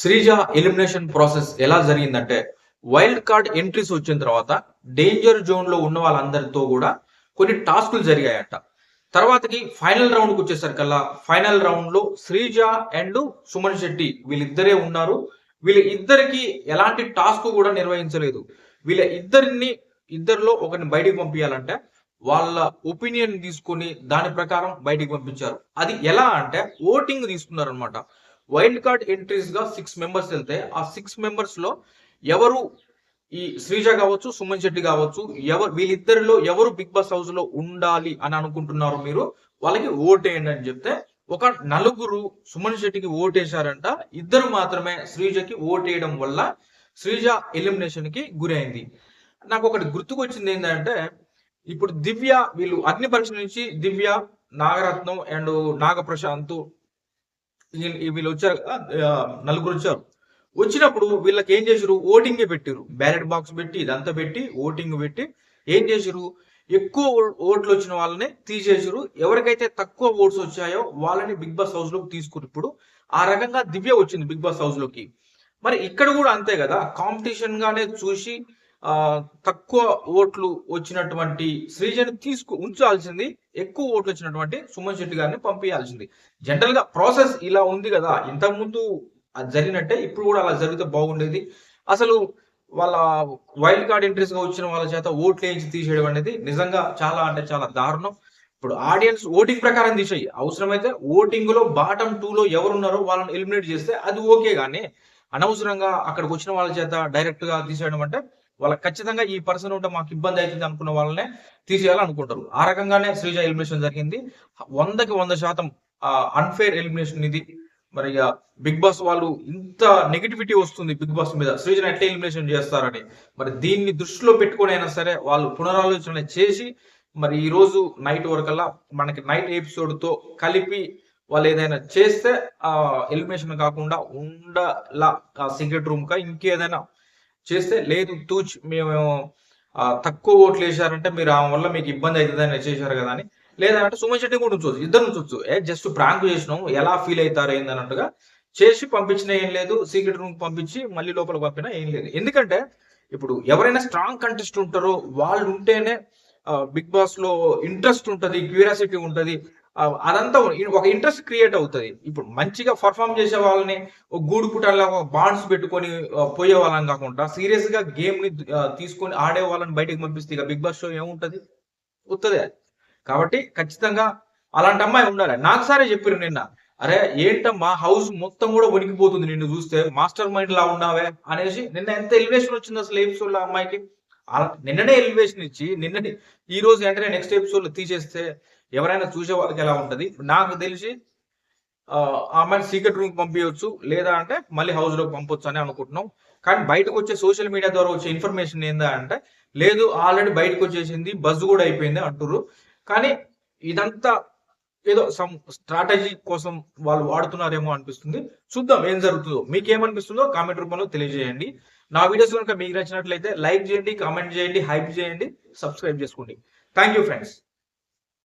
Sreeja elimination process ఎలా జరిగిందంటే wild card entries వచ్చిన తర్వాత డేంజర్ జోన్లో ఉన్న వాళ్ళందరితో కూడా కొన్ని టాస్కులు జరిగాయట. తర్వాతకి ఫైనల్ రౌండ్కి వచ్చేసరికల్లా ఫైనల్ రౌండ్లో శ్రీజ అండ్ సుమన్ శెట్టి వీళ్ళిద్దరే ఉన్నారు. వీళ్ళ ఇద్దరికి ఎలాంటి టాస్క్ కూడా నిర్వహించలేదు. వీళ్ళ ఇద్దరిని ఇద్దరిలో ఒకరిని బయటికి పంపించాలంటే వాళ్ళ ఒపీనియన్ తీసుకొని దాని ప్రకారం బయటికి పంపించారు. అది ఎలా అంటే ఓటింగ్ తీసుకున్నారు అనమాట వైల్డ్ కార్డ్ ఎంట్రీస్గా సిక్స్ మెంబర్స్ వెళ్తే ఆ సిక్స్ మెంబర్స్లో ఎవరు ఈ శ్రీజ కావచ్చు సుమన్ శెట్టి కావచ్చు ఎవరు వీళ్ళిద్దరిలో ఎవరు బిగ్ బాస్ హౌస్లో ఉండాలి అని అనుకుంటున్నారు మీరు వాళ్ళకి ఓటేయండి అని చెప్తే ఒక నలుగురు సుమన్ శెట్టికి ఓటేశారంట. ఇద్దరు మాత్రమే శ్రీజకి ఓటేయడం వల్ల శ్రీజ ఎలిమినేషన్కి గురైంది నాకు ఒకటి గుర్తుకొచ్చింది ఏంటంటే ఇప్పుడు దివ్య వీళ్ళు అగ్ని పరీక్ష నుంచి దివ్య నాగరత్నం అండ్ నాగప్రశాంత్ వీళ్ళు వచ్చారు నలుగురు వచ్చారు. వచ్చినప్పుడు వీళ్ళకి ఏం చేసారు ఓటింగ్ పెట్టారు బ్యాలెట్ బాక్స్ పెట్టి ఇదంతా పెట్టి ఓటింగ్ పెట్టి ఏం చేసారు ఎక్కువ ఓట్లు వచ్చిన వాళ్ళని తీసేసారు ఎవరికైతే తక్కువ ఓట్స్ వచ్చాయో వాళ్ళని బిగ్ బాస్ హౌస్లోకి తీసుకురు ఇప్పుడు ఆ రకంగా దివ్య వచ్చింది బిగ్ బాస్ హౌస్లోకి. మరి ఇక్కడ కూడా అంతే కదా కాంపిటీషన్ గానే చూసి తక్కువ ఓట్లు వచ్చినటువంటి శ్రీజని తీసుకు ఉంచాల్సింది ఎక్కువ ఓట్లు వచ్చినటువంటి సుమన్ శెట్టి గారిని పంపించాల్సింది జనరల్గా ప్రాసెస్ ఇలా ఉంది కదా ఇంతకుముందు అది జరిగినట్టే ఇప్పుడు కూడా అలా జరిగితే బాగుండేది. అసలు వాళ్ళ వైల్డ్ కార్డ్ ఎంట్రీస్గా వచ్చిన వాళ్ళ చేత ఓట్లు వేయించి తీసేయడం అనేది నిజంగా చాలా అంటే చాలా దారుణం. ఇప్పుడు ఆడియన్స్ ఓటింగ్ ప్రకారం తీసేయి. అవసరమైతే ఓటింగ్లో బాటం టూ లో ఎవరున్నారో వాళ్ళని ఎలిమినేట్ చేస్తే అది ఓకే కానీ అనవసరంగా అక్కడికి వచ్చిన వాళ్ళ చేత డైరెక్ట్గా తీసేయడం అంటే వాళ్ళకి ఖచ్చితంగా ఈ పర్సన్ ఉంటే మాకు ఇబ్బంది అవుతుంది అనుకున్న వాళ్ళనే తీసేయాలనుకుంటారు. ఆ రకంగానే శ్రీజ ఎలిమినేషన్ జరిగింది. వందకి వంద శాతం అన్ఫేర్ ఎలిమినేషన్ ఇది. మరి ఇక బిగ్ బాస్ వాళ్ళు ఇంత నెగిటివిటీ వస్తుంది బిగ్ బాస్ మీద. సృజన ఎట్లా ఎలిమినేషన్ చేస్తారని. మరి దీన్ని దృష్టిలో పెట్టుకుని అయినా సరే వాళ్ళు పునరాలోచన చేసి మరి ఈ రోజు నైట్ వరకల్లా మనకి నైట్ ఎపిసోడ్తో కలిపి వాళ్ళు ఏదైనా చేస్తే ఆ ఎలిమినేషన్ కాకుండా ఉండలా ఆ సీక్రెట్ రూమ్ కా ఇంకేదైనా చేస్తే లేదు తూచ్ మేము తక్కువ ఓట్లు వేసారంటే మీరు ఆ వల్ల మీకు ఇబ్బంది అవుతుందని చేశారు కదా అని. లేదంటే సుమన్ శెట్టి కూడా ఉంచవచ్చు ఇద్దరు ఉంచవచ్చు ఏ జస్ట్ ప్రాంక్ చేసినాం ఎలా ఫీల్ అవుతారు ఏంది అన్నట్టుగా చేసి పంపించినా ఏం లేదు సీక్రెట్ రూమ్ పంపించి మళ్ళీ లోపల పంపినా ఏం లేదు. ఎందుకంటే ఇప్పుడు ఎవరైనా స్ట్రాంగ్ కంటెస్ట్ ఉంటారో వాళ్ళు ఉంటేనే బిగ్ బాస్లో ఇంట్రెస్ట్ ఉంటది క్యూరియాసిటీ ఉంటది అదంతా ఒక ఇంట్రెస్ట్ క్రియేట్ అవుతుంది. ఇప్పుడు మంచిగా పర్ఫామ్ చేసే వాళ్ళని గూడు పుటాల బాండ్స్ పెట్టుకొని పోయే వాళ్ళని కాకుండా సీరియస్గా గేమ్ని తీసుకొని ఆడే వాళ్ళని బయటకు పంపిస్తే ఇక బిగ్ బాస్ షో ఏముంటది? వస్తుంది కాబట్టి ఖచ్చితంగా అలాంటి అమ్మాయి ఉండాలి. నాకు సారే చెప్పారు నిన్న. అరే ఏంటమ్మా హౌస్ మొత్తం కూడా వణికిపోతుంది నిన్ను చూస్తే. మాస్టర్ మైండ్ లా ఉన్నావే అనేసి నిన్న ఎంత ఎలివేషన్ వచ్చింది అసలు ఎపిసోడ్లో అమ్మాయికి? నిన్ననే ఎలివేషన్ ఇచ్చి నిన్ననే ఈ రోజు వెంటనే నెక్స్ట్ ఎపిసోడ్లో తీసేస్తే ఎవరైనా చూసే వాళ్ళకి ఎలా ఉంటది? నాకు తెలిసి ఆ ఆమెను సీక్రెట్ రూమ్ పంపించవచ్చు లేదా అంటే మళ్ళీ హౌస్లో పంపొచ్చు అని అనుకుంటున్నాం. కానీ బయటకు వచ్చే సోషల్ మీడియా ద్వారా వచ్చే ఇన్ఫర్మేషన్ ఏందా అంటే లేదు ఆల్రెడీ బయటకు వచ్చేసింది బజ్ కూడా అయిపోయింది అంటుర్రు. కానీ ఇదంతా ఏదో సమ్ స్ట్రాటజీ కోసం వాళ్ళు వాడుతున్నారేమో అనిపిస్తుంది. చూద్దాం ఏం జరుగుతుందో. మీకేమనిపిస్తుందో కామెంట్ రూపంలో తెలియజేయండి. నా వీడియోస్ కనుక మీకు నచ్చినట్లయితే లైక్ చేయండి కామెంట్ చేయండి హైప్ చేయండి సబ్స్క్రైబ్ చేసుకోండి. Thank you friends